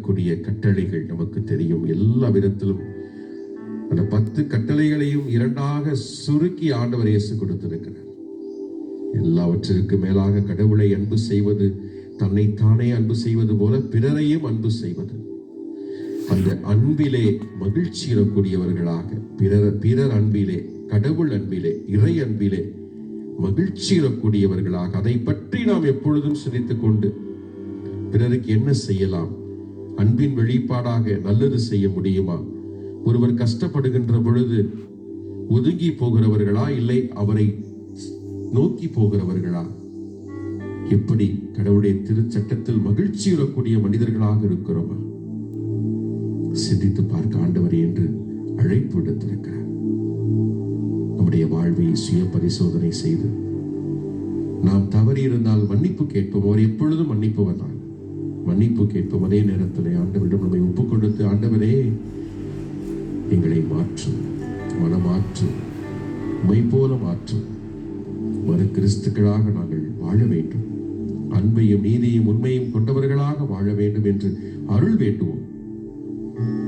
கூடிய கட்டளைகள் நமக்கு தெரியும். எல்லா விதத்திலும் அந்த பத்து கட்டளைகளையும் இரண்டாக சுருக்கி ஆண்டவர் இயேசு கொடுத்திருக்கிறார். எல்லாவற்றிற்கு மேலாக கடவுளை அன்பு செய்வது தன்னைத்தானே அன்பு செய்வது போல பிறரையும் அன்பு செய்வது. அந்த அன்பிலே மகிழ்ச்சியிடக்கூடியவர்களாக பிறர் பிறர் அன்பிலே கடவுள் அன்பிலே இறை அன்பிலே மகிழ்ச்சியிடக்கூடியவர்களாக அதை பற்றி நாம் எப்பொழுதும் சிரித்துக் கொண்டு பிறருக்கு என்ன செய்யலாம்? அன்பின் வெளிப்பாடாக நல்லது செய்ய முடியுமா? ஒருவர் கஷ்டப்படுகின்ற பொழுது ஒதுங்கி போகிறவர்களா? இல்லை அவரை நோக்கி போகிறவர்களா? எப்படி கடவுளுடைய திருச்சட்டத்தில் மகிழ்ச்சியுறக்கூடிய மனிதர்களாக இருக்கிறோமா? சிந்தித்து பார்க்க ஆண்டவர் என்று அழைப்பு விடுத்திருக்கிறார். நம்முடைய வாழ்வை சுய பரிசோதனை செய்து நாம் தவறி இருந்தால் மன்னிப்பு கேட்போம். அவர் எப்பொழுதும் மன்னிப்பவர் தான் மன்னிப்பு கேட்போம். அதே நேரத்தில் ஆண்டவரிடம் நம்மை ஒப்புக் கொடுத்து ஆண்டவரே எங்களை மாற்றும் மனமாற்றும் மைப்போல மாற்றும் மறு கிறிஸ்துக்களாக நாங்கள் வாழ வேண்டும். அன்பையும் நீதியும் உண்மையும் கொண்டவர்களாக வாழ வேண்டும் என்று அருள் வேண்டுவோம்.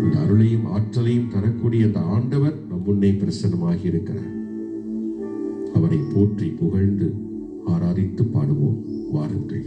இந்த அருளையும் ஆற்றலையும் தரக்கூடிய அந்த ஆண்டவர் நம் முன்னே பிரசன்னமாகி இருக்கிறார் அவரை போற்றி புகழ்ந்து ஆராதித்து பாடுவோம். வாருங்கள்.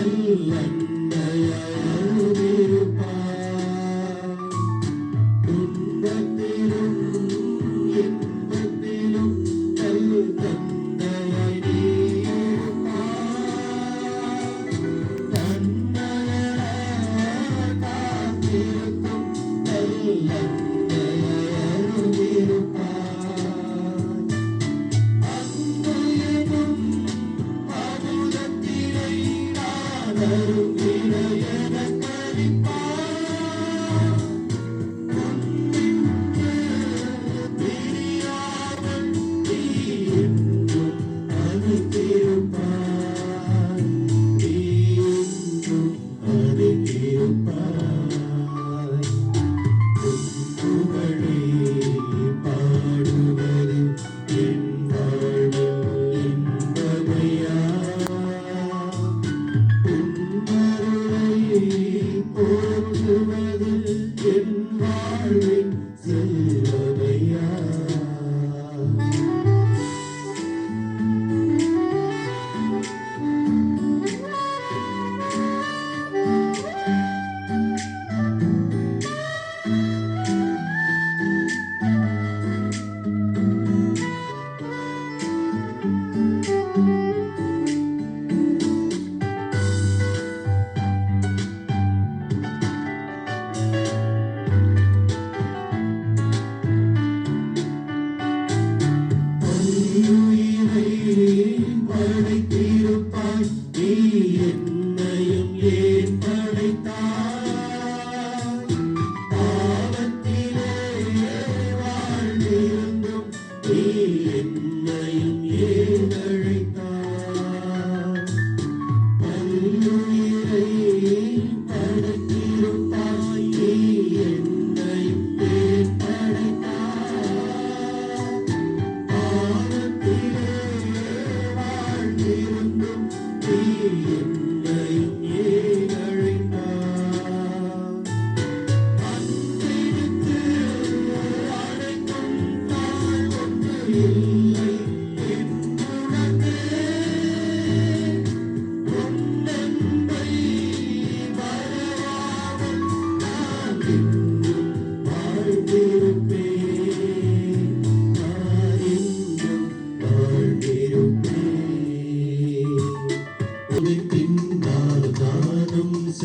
and let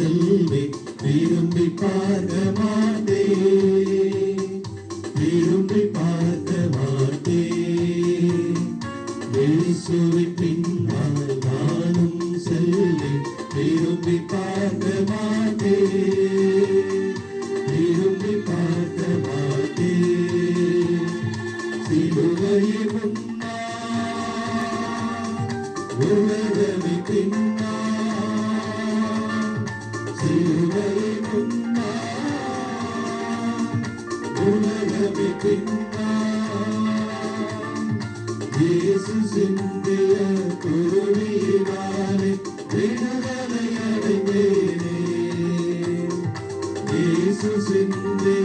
செல்வே திரும்பி பார்க்க மாட்டேன் இயேசு சிந்திய சிந்திய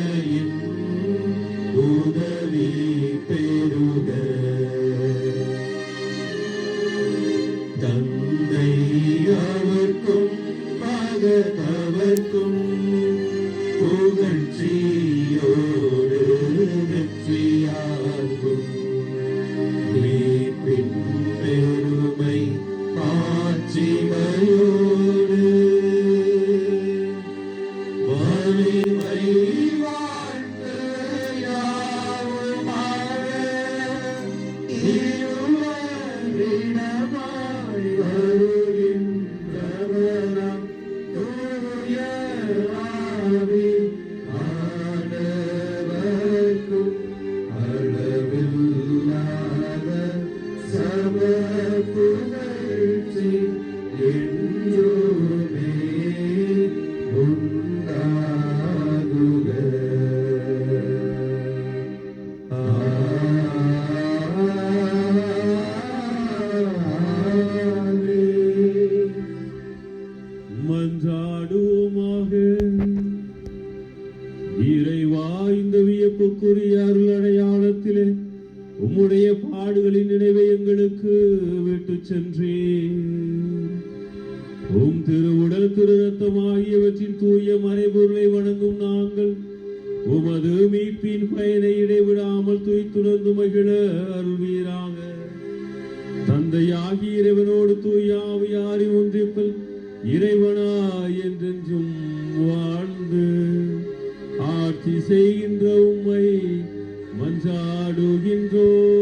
আমায় இறைவா இந்த வியப்புக்குரிய அருள் அடையாளத்திலே உம்முடைய பாடுகளின் நினைவை எங்களுக்கு விட்டு சென்றே உம் திரு உடல் திரு ரத்தம் ஆகியவற்றின் தூய மறைபொருளை வணங்கும் நாங்கள் உமது மீட்பின் பயனை இடைவிடாமல் தூய்த்துணர்ந்து மகிழ அருள்வீராக. தந்தையாகி இறைவனோடு தூயாவியாரின் ஒன்றிப்பில் இறைவனா என்றென்றும் செய்கின்ற உம்மை மன்றாடுகின்றோம்.